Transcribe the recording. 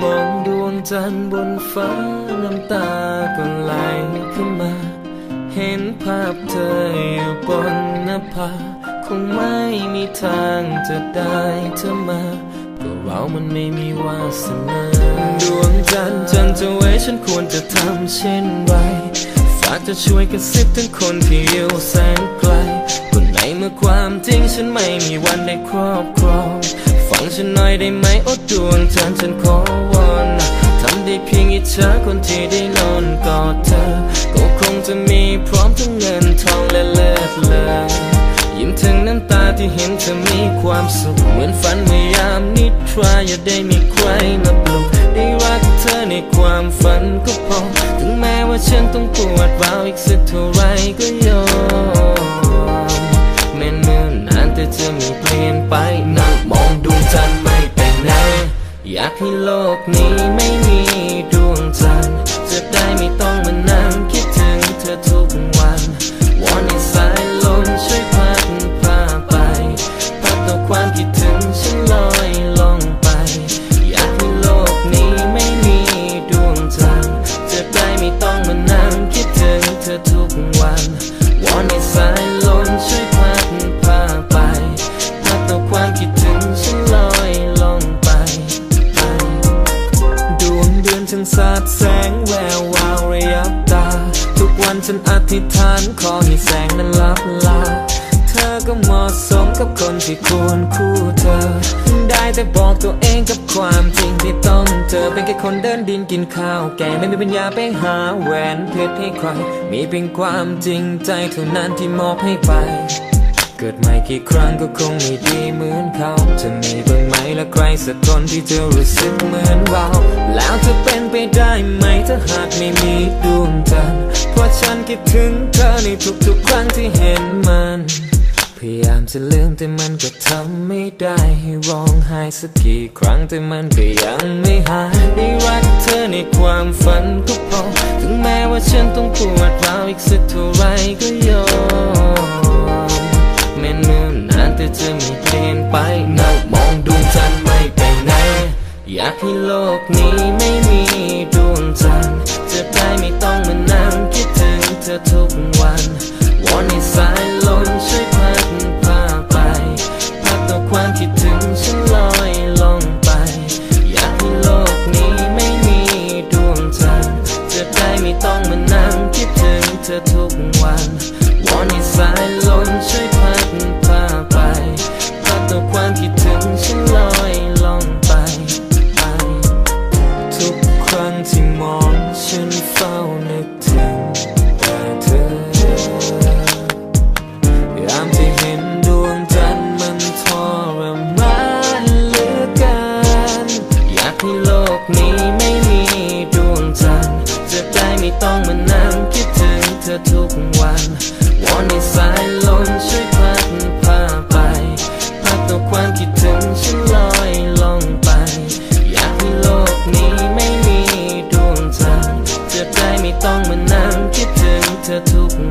มองดวงจันทร์บนฟ้าน้ำตาก็ไหลขึ้นมา เห็นภาพเธออยู่บนหน้าผาคงไม่มีทางจะได้เธอมาก็เรามันไม่มีวาสนาดวงจันทร์จันทร์จะไว้ฉันควรจะทำเช่นไรฝากจะช่วยกระซิบถึงคนที่อยู่แสนไกลคนไหนเมื่อความจริงฉันไม่มีวันได้ครอบครอง งฉันหน่อยได้ไหมโอ้ดวงจันทร์ฉันขอวอนทำได้เพียงอิจฉาคนที่ได้นอนกอดเธอ ก็คงจะมีพร้อมทั้งเงินทองและเลิศเลยยิ้มถึงน้ำตาที่เห็นเธอมีความสุข เหมือนฝันเมื่อยามนิทราอย่าได้มีใครมาปลุกได้รักเธอในความฝันก็พอ ถึงแม้ว่าฉันต้องปวดร้าวอีกสักเท่าไรก็ยอม ที่โลกนี้ไม่มี ฉันอธิษฐานขอให้แสงนั้นลับลา เธอก็เหมาะสมกับคนที่ควรคู่เธอ ได้แต่บอกตัวเองกับความจริงที่ต้องเจอเป็นแค่คนเดินดินกินข้าวแกไม่มีปัญญาไปหาแหวนเพชรให้ใคร มีเพียงความจริงใจเท่านั้นที่มอบให้ไป เกิดใหม่กี่ครั้งก็คงไม่ดีเหมือนเขาจะมีบ้างไหมและใครสักคนที่เจะรู้สึกเหมือนเรา แล้วจะเป็นไปได้ไหมถ้าหากไม่มีดวงจันทร์เพราะฉันคิดถึงเธอในทุกๆครั้งที่เห็นมัน พยายามจะลืมแต่มันก็ทำไม่ได้ให้ร้องไห้สักกี่ครั้งแต่มันก็ยังไม่หายได้รักเธอในความฝันก็พอถึงแม้ว่าฉันต้องปวดร้าวอีกสักเท่า อยากให้โลกนี้ไม่มีดวงจันทร์จะได้ไม่ต้องมานั่งคิดถึงเธอทุกวันวอนให้สายลมช่วยพัดพาไปพัดตัวความคิดถึงฉันลอยลงไป อยากให้โลกนี้ไม่มีดวงจันทร์จะได้ไม่ต้องมานั่งคิดถึงเธอทุกวัน ธอทุกวันวอนให้สายลมช่วยพัดพาไป พัดเอาความคิดถึงฉันลอยลงไป อยากให้โลกนี้ไม่มีดวงจันทร์จะได้ไม่ต้องมานั่งคิดถึงเธอทุกวัน